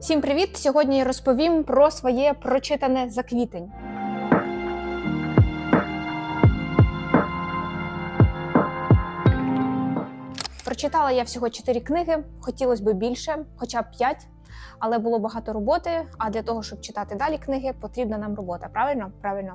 Всім привіт! Сьогодні я розповім про своє прочитане за квітень. Прочитала я всього 4 книги, хотілося б більше, хоча б 5, але було багато роботи. А для того, щоб читати далі книги, потрібна нам робота. Правильно? Правильно.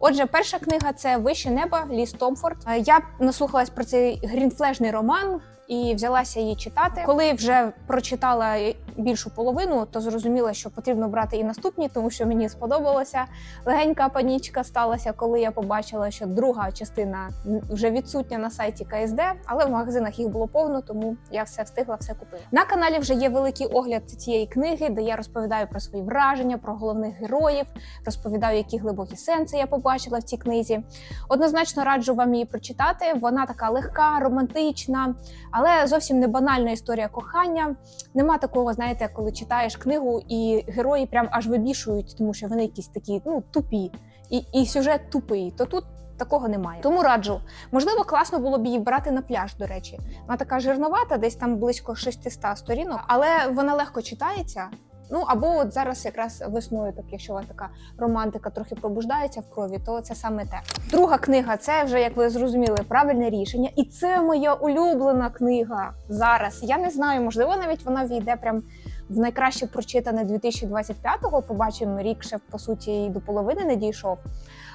Отже, перша книга це Вище небо Ліс Томфорд. Е, Я наслухалась про цей грінфлешний роман і взялася її читати. Коли вже прочитала більшу половину, то зрозуміла, що потрібно брати і наступні, тому що мені сподобалося. Легенька панічка сталася, коли я побачила, що друга частина вже відсутня на сайті КСД, але в магазинах їх було повно, тому я все встигла, все купила. На каналі вже є великий огляд цієї книги, де я розповідаю про свої враження, про головних героїв, розповідаю, які глибокі сенси я побачила в цій книзі. Однозначно раджу вам її прочитати. Вона така легка, романтична, але зовсім не банальна історія кохання. Нема такого, знаєте, коли читаєш книгу і герої прям аж вибішують, тому що вони якісь такі ну тупі, і, і сюжет тупий. То тут. Такого немає, тому раджу. Можливо, класно було б її брати на пляж. До речі, вона така жирновата, десь там близько 600 сторінок, але вона легко читається. Ну або от зараз якраз весною, так якщо у вас така романтика трохи пробуждається в крові, то це саме те. Друга книга це вже, як ви зрозуміли, правильне рішення, і це моя улюблена книга зараз. Я не знаю, можливо, навіть вона війде прям в найкраще прочитане 2025-го. Побачимо рік ще по суті і до половини не дійшов.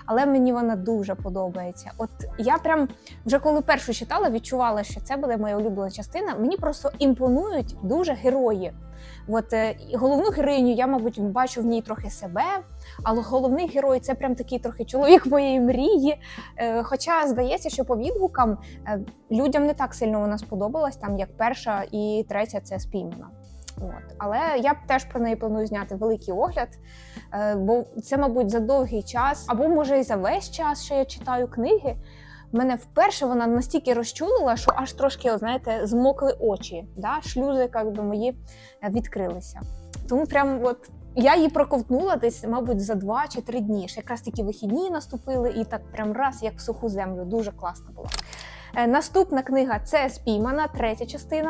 Але мені вона дуже подобається. От я прям вже коли першу читала, відчувала, що це буде моя улюблена частина. Мені просто імпонують дуже герої. От е, головну героїню я, мабуть, бачу в ній трохи себе, але головний герой це прям такий трохи чоловік моєї мрії. Е, Хоча здається, що по відгукам е, людям не так сильно вона сподобалась, там як перша і третя це спіймана. От. Але я теж про неї планую зняти великий огляд, е, бо це, мабуть, за довгий час, або може і за весь час, що я читаю книги. Мене вперше вона настільки розчулила, що аж трошки, знаєте, змокли очі. Да? Шлюзи як би, мої е, відкрилися. Тому прям от я її проковтнула десь, мабуть, за два чи три дні. Ще якраз такі вихідні наступили, і так прям раз, як в суху землю. Дуже класна була. Е, Наступна книга це спіймана, третя частина.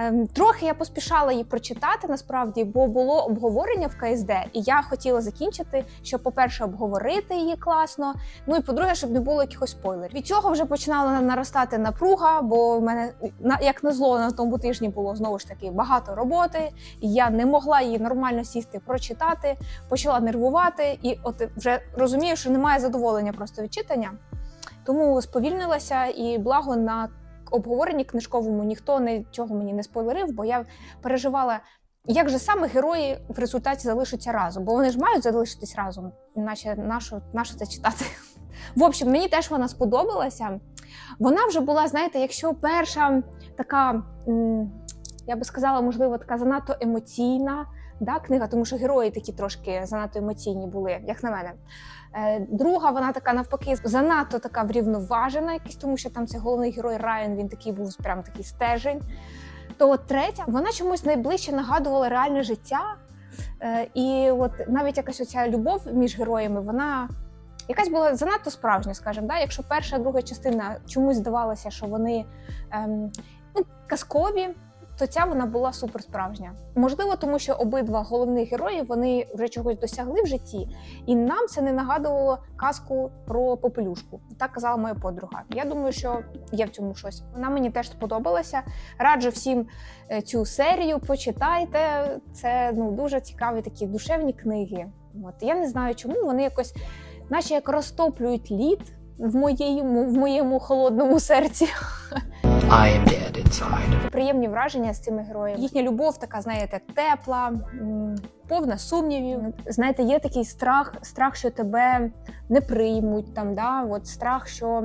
Ем, Трохи я поспішала її прочитати насправді, бо було обговорення в КСД, і я хотіла закінчити, щоб, по-перше, обговорити її класно. Ну і по-друге, щоб не було якихось спойлерів. Від цього вже починала наростати напруга, бо в мене на як назло на тому тижні було знову ж таки багато роботи. І я не могла її нормально сісти, прочитати, почала нервувати, і от вже розумію, що немає задоволення просто від читання. Тому сповільнилася і благо на обговоренні книжковому ніхто нічого мені не спойлерив, бо я переживала, як же саме герої в результаті залишаться разом, бо вони ж мають залишитись разом, іначе нащо, нащо це читати. В общем, мені теж вона сподобалася. Вона вже була, знаєте, якщо перша така, я би сказала, можливо, така занадто емоційна да, книга, тому що герої такі трошки занадто емоційні були, як на мене. Е, Друга, вона така навпаки, занадто така врівноважена, якась, тому що там це головний герой Райан, він такий був прям такий стежень. То от третя, вона чомусь найближче нагадувала реальне життя. Е, І от навіть якась оця любов між героями, вона якась була занадто справжня, скажімо. Да? Якщо перша, друга частина чомусь здавалося, що вони ем, ну, казкові, то ця вона була супер справжня. Можливо, тому що обидва головних герої вони вже чогось досягли в житті, і нам це не нагадувало казку про попелюшку. Так казала моя подруга. Я думаю, що є в цьому щось. Вона мені теж сподобалася. Раджу всім е, цю серію. Почитайте. Це ну дуже цікаві такі душевні книги. От я не знаю, чому вони якось, наче як розтоплюють лід в моєму, в моєму холодному серці. I am dead inside. Приємні враження з цими героями. Їхня любов така, знаєте, тепла, повна сумнівів. Знаєте, є такий страх, страх, що тебе не приймуть, там, да? От страх, що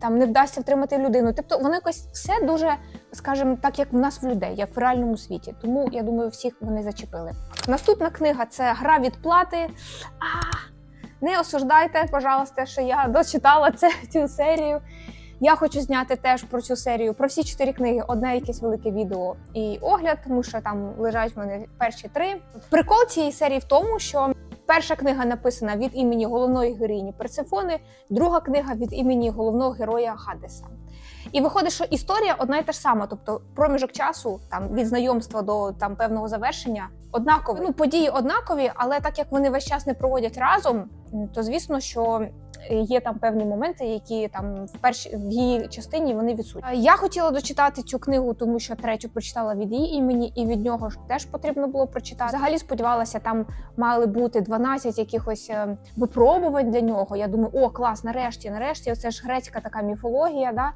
там не вдасться втримати людину. Тобто воно якось все дуже, скажімо, так, як в нас в людей, як в реальному світі. Тому я думаю, всіх вони зачепили. Наступна книга це гра відплати. А, не осуждайте, пожалуйста, що я дочитала це, цю серію. Я хочу зняти теж про цю серію, про всі чотири книги, одне якесь велике відео і огляд, тому що там лежать в мене перші три. Прикол цієї серії в тому, що перша книга написана від імені головної героїні Персефони, друга книга від імені головного героя Гадеса. І виходить, що історія одна і та ж сама, тобто проміжок часу там від знайомства до там певного завершення однаковий. Ну події однакові, але так як вони весь час не проводять разом, то звісно, що є там певні моменти, які там в першій в її частині вони відсутні. Е, Я хотіла дочитати цю книгу, тому що третю прочитала від її імені, і від нього ж теж потрібно було прочитати. Взагалі сподівалася, там мали бути 12 якихось е, випробувань для нього. Я думаю, о, клас, нарешті, нарешті, це ж грецька така міфологія. Да?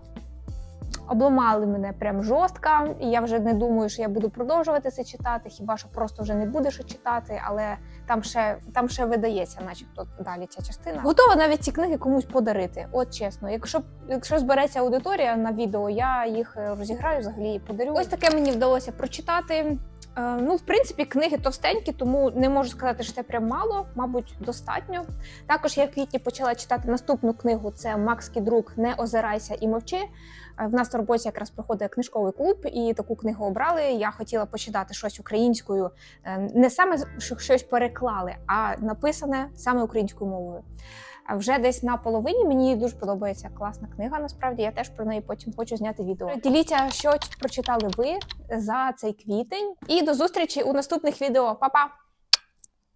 Обламали мене прям жорстко, і я вже не думаю, що я буду продовжувати це читати. Хіба що просто вже не будеш читати, але там ще там ще видається, начебто далі ця частина. Готова навіть ці книги комусь подарити. От чесно, якщо якщо збереться аудиторія на відео, я їх е, розіграю взагалі і подарю. Ось таке мені вдалося прочитати. Е, Ну, в принципі, книги товстенькі, тому не можу сказати, що це прям мало, мабуть, достатньо. Також я в квітні почала читати наступну книгу: це Макс Кідрук Не озирайся і мовчи. Е, В нас на роботі якраз проходить книжковий клуб, і таку книгу обрали. Я хотіла почитати щось українською, е, не саме що щось переклали, а написане саме українською мовою. Вже десь на половині мені дуже подобається класна книга. Насправді я теж про неї потім хочу зняти відео. Діліться, що прочитали ви за цей квітень. І до зустрічі у наступних відео. Па-па!